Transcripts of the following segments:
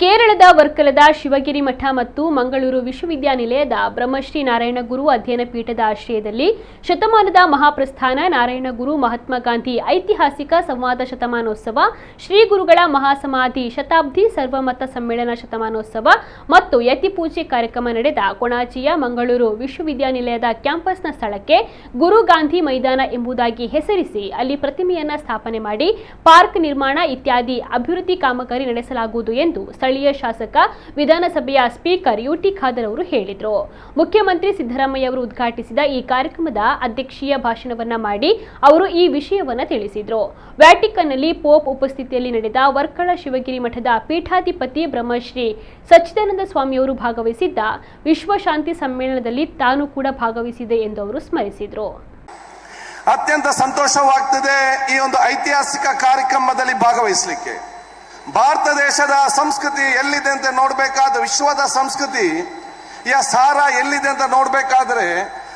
ಕೇರಳದ ವರ್ಕಲದ ಶಿವಗಿರಿ ಮಠ ಮತ್ತು ಮಂಗಳೂರು ವಿಶ್ವವಿದ್ಯಾನಿಲಯದ ಬ್ರಹ್ಮಶ್ರೀ ನಾರಾಯಣ ಗುರು ಅಧ್ಯಯನ ಪೀಠದ ಆಶ್ರಯದಲ್ಲಿ ಶತಮಾನದ ಮಹಾಪ್ರಸ್ಥಾನ ನಾರಾಯಣ ಗುರು ಮಹಾತ್ಮ ಗಾಂಧಿ ಐತಿಹಾಸಿಕ ಸಂವಾದ ಶತಮಾನೋತ್ಸವ, ಶ್ರೀ ಗುರುಗಳ ಮಹಾಸಮಾಧಿ ಶತಾಬ್ದಿ ಸರ್ವಮತ ಸಮ್ಮೇಳನ ಶತಮಾನೋತ್ಸವ ಮತ್ತು ಯತಿಪೂಜೆ ಕಾರ್ಯಕ್ರಮ ನಡೆದ ಕೊಣಾಚಿಯ ಮಂಗಳೂರು ವಿಶ್ವವಿದ್ಯಾನಿಲಯದ ಕ್ಯಾಂಪಸ್ನ ಸ್ಥಳಕ್ಕೆ ಗುರು ಗಾಂಧಿ ಮೈದಾನ ಎಂಬುದಾಗಿ ಹೆಸರಿಸಿ ಅಲ್ಲಿ ಪ್ರತಿಮೆಯನ್ನು ಸ್ಥಾಪನೆ ಮಾಡಿ, ಪಾರ್ಕ್ ನಿರ್ಮಾಣ ಇತ್ಯಾದಿ ಅಭಿವೃದ್ಧಿ ಕಾಮಗಾರಿ ನಡೆಸಲಾಗುವುದು ಎಂದು ಸ್ಥಳೀಯ ಶಾಸಕ, ವಿಧಾನಸಭೆಯ ಸ್ಪೀಕರ್ ಯುಟಿ ಖಾದರ್ ಅವರು ಹೇಳಿದರು. ಮುಖ್ಯಮಂತ್ರಿ ಸಿದ್ದರಾಮಯ್ಯ ಅವರು ಉದ್ಘಾಟಿಸಿದ ಈ ಕಾರ್ಯಕ್ರಮದ ಅಧ್ಯಕ್ಷೀಯ ಭಾಷಣವನ್ನ ಮಾಡಿ ಅವರು ಈ ವಿಷಯವನ್ನ ತಿಳಿಸಿದರು. ವ್ಯಾಟಿಕನ್ನಲ್ಲಿ ಪೋಪ್ ಉಪಸ್ಥಿತಿಯಲ್ಲಿ ನಡೆದ ವರ್ಕಳ ಶಿವಗಿರಿ ಮಠದ ಪೀಠಾಧಿಪತಿ ಬ್ರಹ್ಮಶ್ರೀ ಸಚ್ಚಿದಾನಂದ ಸ್ವಾಮಿಯವರು ಭಾಗವಹಿಸಿದ್ದ ವಿಶ್ವಶಾಂತಿ ಸಮ್ಮೇಳನದಲ್ಲಿ ತಾನು ಕೂಡ ಭಾಗವಹಿಸಿದೆ ಎಂದು ಅವರು ಸ್ಮರಿಸಿದರು. ಅತ್ಯಂತ ಸಂತೋಷವಾಗ್ತದೆ ಈ ಒಂದು ಐತಿಹಾಸಿಕ ಕಾರ್ಯಕ್ರಮದಲ್ಲಿ ಭಾಗವಹಿಸಲಿಕ್ಕೆ. ಭಾರತ ದೇಶದ ಸಂಸ್ಕೃತಿ ಎಲ್ಲಿದೆ ಅಂತ ನೋಡಬೇಕಾದ ವಿಶ್ವದ ಸಂಸ್ಕೃತಿ ಯ ಸಾರ ಎಲ್ಲಿದೆ ಅಂತ ನೋಡಬೇಕಾದ್ರೆ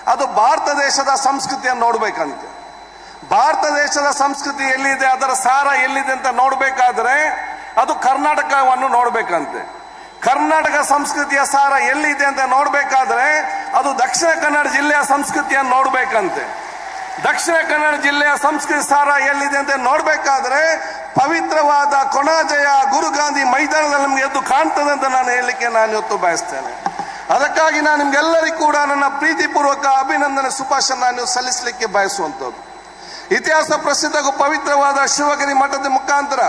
ಅದು ಭಾರತ ದೇಶದ ಸಂಸ್ಕೃತಿಯನ್ನು ನೋಡಬೇಕಂತೆ. ಭಾರತ ದೇಶದ ಸಂಸ್ಕೃತಿ ಎಲ್ಲಿದೆ, ಅದರ ಸಾರ ಎಲ್ಲಿದೆ ಅಂತ ನೋಡಬೇಕಾದ್ರೆ ಅದು ಕರ್ನಾಟಕವನ್ನು ನೋಡಬೇಕಂತೆ. ಕರ್ನಾಟಕ ಸಂಸ್ಕೃತಿಯ ಸಾರ ಎಲ್ಲಿದೆ ಅಂತ ನೋಡಬೇಕಾದ್ರೆ ಅದು ದಕ್ಷಿಣ ಕನ್ನಡ ಜಿಲ್ಲೆಯ ಸಂಸ್ಕೃತಿಯನ್ನು ನೋಡಬೇಕಂತೆ. ದಕ್ಷಿಣ ಕನ್ನಡ ಜಿಲ್ಲೆಯ ಸಂಸ್ಕೃತಿ ಸಾರ ಎಲ್ಲಿದೆ ಅಂತ ನೋಡ್ಬೇಕಾದ್ರೆ ಪವಿತ್ರವಾದ ಕೊಣಾಜಯ ಗುರು ಗಾಂಧಿ ಮೈದಾನದಲ್ಲಿ ನಮ್ಗೆ ಎದ್ದು ಕಾಣ್ತದೆ ಅಂತ ನಾನು ಹೇಳಲಿಕ್ಕೆ ನಾನು ಇವತ್ತು ಬಯಸ್ತೇನೆ. ಅದಕ್ಕಾಗಿ ನಾನು ನಿಮ್ಗೆಲ್ಲರಿಗೂ ಕೂಡ ನನ್ನ ಪ್ರೀತಿಪೂರ್ವಕ ಅಭಿನಂದನೆ ಸುಭಾಷ ನಾನು ಸಲ್ಲಿಸಲಿಕ್ಕೆ ಬಯಸುವಂಥದ್ದು. ಇತಿಹಾಸ ಪ್ರಸಿದ್ಧ ಪವಿತ್ರವಾದ ಶಿವಗಿರಿ ಮಠದ ಮುಖಾಂತರ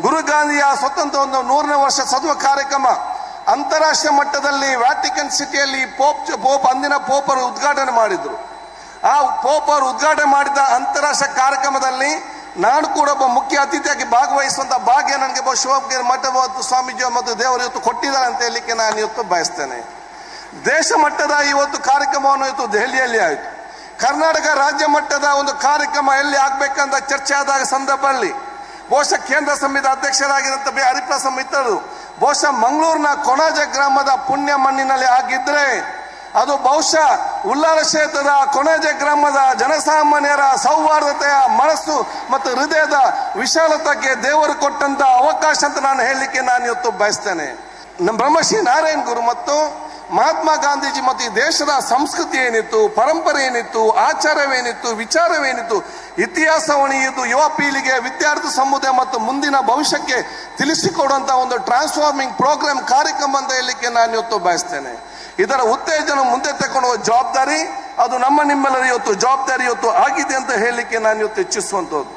ಗುರು ಗಾಂಧಿಯ ಸ್ವತಂತ್ರ ಒಂದು ನೂರನೇ ವರ್ಷ ಸದ್ವ ಕಾರ್ಯಕ್ರಮ ಅಂತಾರಾಷ್ಟ್ರೀಯ ಮಟ್ಟದಲ್ಲಿ ವ್ಯಾಟಿಕನ್ ಸಿಟಿಯಲ್ಲಿ ಪೋಪ್ ಪೋಪ್ ಅಂದಿನ ಪೋಪರು ಉದ್ಘಾಟನೆ ಮಾಡಿದ್ರು. ಆ ಪೋಪರು ಉದ್ಘಾಟನೆ ಮಾಡಿದ ಅಂತಾರಾಷ್ಟ್ರೀಯ ಕಾರ್ಯಕ್ರಮದಲ್ಲಿ ನಾನು ಕೂಡ ಒಬ್ಬ ಮುಖ್ಯ ಅತಿಥಿಯಾಗಿ ಭಾಗವಹಿಸುವಂತ ಭಾಗ್ಯ ನನಗೆ ಒಬ್ಬ ಮಠ ಮತ್ತು ಸ್ವಾಮೀಜಿ ಮತ್ತು ದೇವರು ಇವತ್ತು ಕೊಟ್ಟಿದ್ದಾರೆ ಅಂತ ಹೇಳಲಿಕ್ಕೆ ನಾನು ಇವತ್ತು ಬಯಸ್ತೇನೆ. ದೇಶ ಮಟ್ಟದ ಇವತ್ತು ಕಾರ್ಯಕ್ರಮವನ್ನು ಇವತ್ತು ದೆಹಲಿಯಲ್ಲಿ ಆಯಿತು. ಕರ್ನಾಟಕ ರಾಜ್ಯ ಮಟ್ಟದ ಒಂದು ಕಾರ್ಯಕ್ರಮ ಎಲ್ಲಿ ಆಗ್ಬೇಕಂತ ಚರ್ಚೆ ಆದಾಗ ಸಂದರ್ಭದಲ್ಲಿ ಬಹುಶಃ ಕೇಂದ್ರ ಸಮಿತಿ ಅಧ್ಯಕ್ಷರಾಗಿರುವಂಥ ಬಿ ಹರಿಪ್ರಸಾದ್ ಮಿತ್ರರು, ಬಹುಶಃ ಮಂಗಳೂರಿನ ಕೊಣಾಜ ಗ್ರಾಮದ ಪುಣ್ಯ ಮಣ್ಣಿನಲ್ಲಿ ಆಗಿದ್ರೆ ಅದು ಬಹುಶಃ ಉಲ್ಲಾರ ಕ್ಷೇತ್ರದ ಕೊನೆಜೆ ಗ್ರಾಮದ ಜನಸಾಮಾನ್ಯರ ಸೌಹಾರ್ದತೆಯ ಮನಸ್ಸು ಮತ್ತು ಹೃದಯದ ವಿಶಾಲತೆಗೆ ದೇವರು ಕೊಟ್ಟಂತ ಅವಕಾಶ ಅಂತ ನಾನು ಹೇಳಲಿಕ್ಕೆ ನಾನು ಇವತ್ತು ಬಯಸ್ತೇನೆ. ನಮ್ಮ ಬ್ರಹ್ಮಶ್ರೀ ನಾರಾಯಣ್ ಗುರು ಮತ್ತು ಮಹಾತ್ಮ ಗಾಂಧೀಜಿ ಮತ್ತು ಈ ದೇಶದ ಸಂಸ್ಕೃತಿ ಏನಿತ್ತು, ಪರಂಪರೆ ಏನಿತ್ತು, ಆಚಾರವೇನಿತ್ತು, ವಿಚಾರವೇನಿತ್ತು, ಇತಿಹಾಸ ಇದು ಯುವ ಪೀಳಿಗೆ ವಿದ್ಯಾರ್ಥಿ ಸಮುದಾಯ ಮತ್ತು ಮುಂದಿನ ಭವಿಷ್ಯಕ್ಕೆ ತಿಳಿಸಿಕೊಡುವಂತಹ ಒಂದು ಟ್ರಾನ್ಸ್ಫಾರ್ಮಿಂಗ್ ಪ್ರೋಗ್ರಾಮ್ ಕಾರ್ಯಕ್ರಮ ಅಂತ ಹೇಳಲಿಕ್ಕೆ ನಾನು ಇವತ್ತು ಬಯಸ್ತೇನೆ. ಇದರ ಉತ್ತೇಜನ ಮುಂದೆ ತಕ್ಕೊಳ್ಳುವ ಜವಾಬ್ದಾರಿ, ಅದು ನಮ್ಮ ನಿಮ್ಮೆಲ್ಲರ ಇವತ್ತು ಜವಾಬ್ದಾರಿ ಇವತ್ತು ಆಗಿದೆ ಅಂತ ಹೇಳಲಿಕ್ಕೆ ನಾನು ಇವತ್ತು ಇಚ್ಛಿಸುವಂಥದ್ದು.